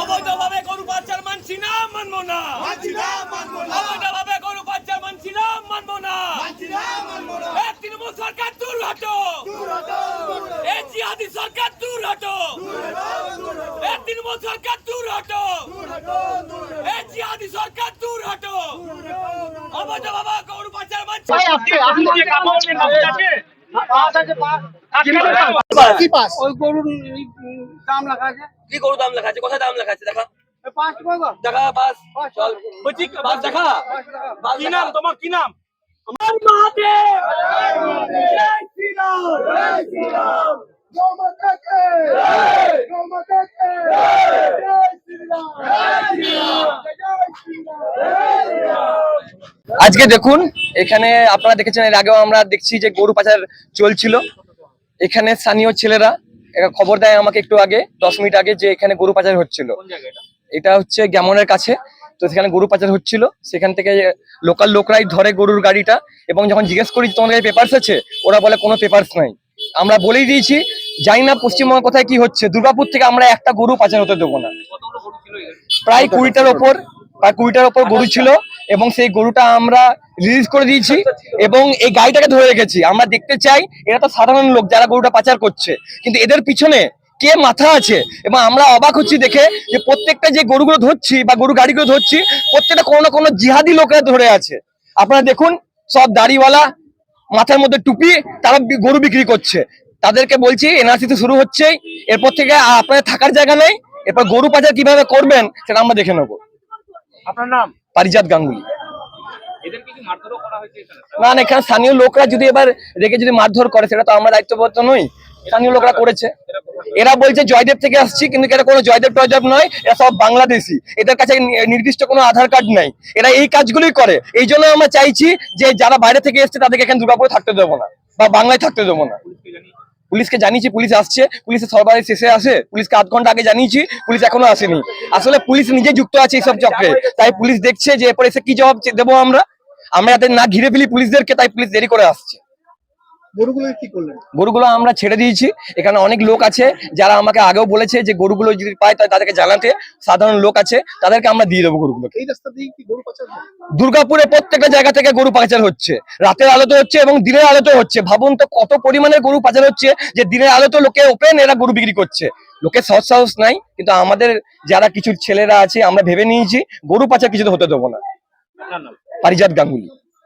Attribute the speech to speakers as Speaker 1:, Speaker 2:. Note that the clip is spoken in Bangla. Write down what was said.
Speaker 1: অবৈধভাবে গরু পাচার মানছি না মানবো না। অবৈধভাবে গরু পাচার মানছি না মানবো না। তৃণমূল সরকার দূর হটো। এ জিহাদি সরকার দূর হটো। এ তৃণমূল সরকার দূর হটো। এ জিহাদি সরকার দূর হটো। অবৈধভাবে গরু পাচার মানছি
Speaker 2: কি পাস?
Speaker 3: ওই গরুর দাম লেখা আছে?
Speaker 1: কি গরু দাম লেখা আছে? কোথায় দাম লেখা আছে? দেখা।
Speaker 3: পাঁচ টাকা।
Speaker 1: দেখা বাস চল। বলছি দেখা।
Speaker 3: পাঁচ টাকা।
Speaker 1: কি নাম তোমার? কি নাম? আমার মহাদেব জয় শ্রীরাম। জয় শ্রীরাম।
Speaker 4: আজকে দেখুন এখানে আপনারা দেখেছেন এর আগেও আমরা দেখছি যে গরু পাচার চলছিল। এখানে স্থানীয় ছেলেরা এটা খবর দেয় আমাকে একটু আগে দশ মিনিট আগে যে এখানে গরু পাচার হচ্ছিল। এটা? হচ্ছে গ্যামনের কাছে। তো সেখানে গরু পাচার হচ্ছিল। সেখান থেকে লোকাল লোকরাই ধরে গরুর গাড়িটা এবং যখন জিজ্ঞেস করি তোমার কাছে পেপার্স আছে? ওরা বলে কোনো পেপার্স নাই। আমরা বলেই দিয়েছি জানি না পশ্চিমবঙ্গ কোথায় কি হচ্ছে। দুর্গাপুর থেকে আমরা একটা গরু পাচার হতে দেবো না। প্রায় কুড়িটার ওপর প্রায় কুড়িটার ওপর গরু ছিল। এবং সেই গরুটা আমরা রিলিজ করে দিয়েছি এবং এই গাড়িটাকে ধরে রেখেছি। আমরা দেখতে চাই এরা তো সাধারণ লোক যারা গরুটা পাচার করছে। কিন্তু এদের পিছনে কে মাথা আছে? এবং আমরা অবাক হচ্ছি দেখে যে প্রত্যেকটা যে গরুগুলো ধরছি বা গরু গাড়িগুলো ধরছি প্রত্যেকটা কোনো না কোনো জিহাদি লোকেরা ধরে আছে। আপনারা দেখুন সব দাড়িওয়ালা মাথার মধ্যে টুপি তারা গরু বিক্রি করছে। তাদেরকে বলছি এনআরসি তো শুরু হচ্ছেই এরপর থেকে আপনাদের থাকার জায়গা নেই। এরপর গরু পাচার কীভাবে করবেন সেটা আমরা দেখে নেব।
Speaker 5: আপনার নাম?
Speaker 4: পারিজাত গাঙ্গুলি। না না এখানে স্থানীয় লোকরা যদি এবার রেখে যদি মারধর করে সেটা তো আমরা দায়িত্ববদ্ধ নই। স্থানীয় লোকরা করেছে। এরা বলছে জয়দেব থেকে আসছি কিন্তু এটা কোনো জয়দেব টয়দেব নয় এরা সব বাংলাদেশি। এদের কাছে নির্দিষ্ট কোনো আধার কার্ড নাই। এরা এই কাজগুলোই করে। এই জন্য আমরা চাইছি যে যারা বাইরে থেকে এসছে তাদেরকে এখানে দুর্গাপুরে থাকতে দেবো না বা বাংলায় থাকতে দেবো না। পুলিশকে জানিয়েছি, পুলিশ আসছে পুলিশের সরবরাহ শেষে আসে, পুলিশকে আধ ঘণ্টা আগে জানিয়েছি, পুলিশ এখনও আসেনি। আসলে পুলিশ নিজে যুক্ত আছে এইসব চক্রে তাই পুলিশ দেখছে যে এরপরে এসে কি জবাব দেবো আমরা? আমরা যাতে না ঘিরে ফেলি পুলিশদেরকে, তাই পুলিশ দেরি করে আসছে।
Speaker 2: গরুগুলো কি করলেন?
Speaker 4: গরুগুলো আমরা ছেড়ে দিয়েছি। এখানে অনেক লোক আছে যারা আমাকে আগেও বলেছে যে গরুগুলো যদি পায় তাই তাদেরকে জানাতে। সাধারণ লোক আছে তাদেরকে আমরা দিয়ে দেবো গরুগুলো
Speaker 2: এই রাস্তা দিয়ে কি গরু পাচার
Speaker 4: দুর্গাপুরে প্রত্যেকটা জায়গা থেকে গরু পাচার হচ্ছে। রাতের আলোতে হচ্ছে এবং দিনের আলোতে হচ্ছে। ভাবুন তো কত পরিমাণে গরু পাচার হচ্ছে যে দিনের আলোতে লোকে ওপেন এরা গরু বিক্রি করছে। লোকে সৎ সাহস নাই কিন্তু আমাদের যারা কিছু ছেলেরা আছে আমরা ভেবে নিয়েছি গরু পাচার কিছুতে হতে দেবো না। পারিজাত গাঙ্গুলি।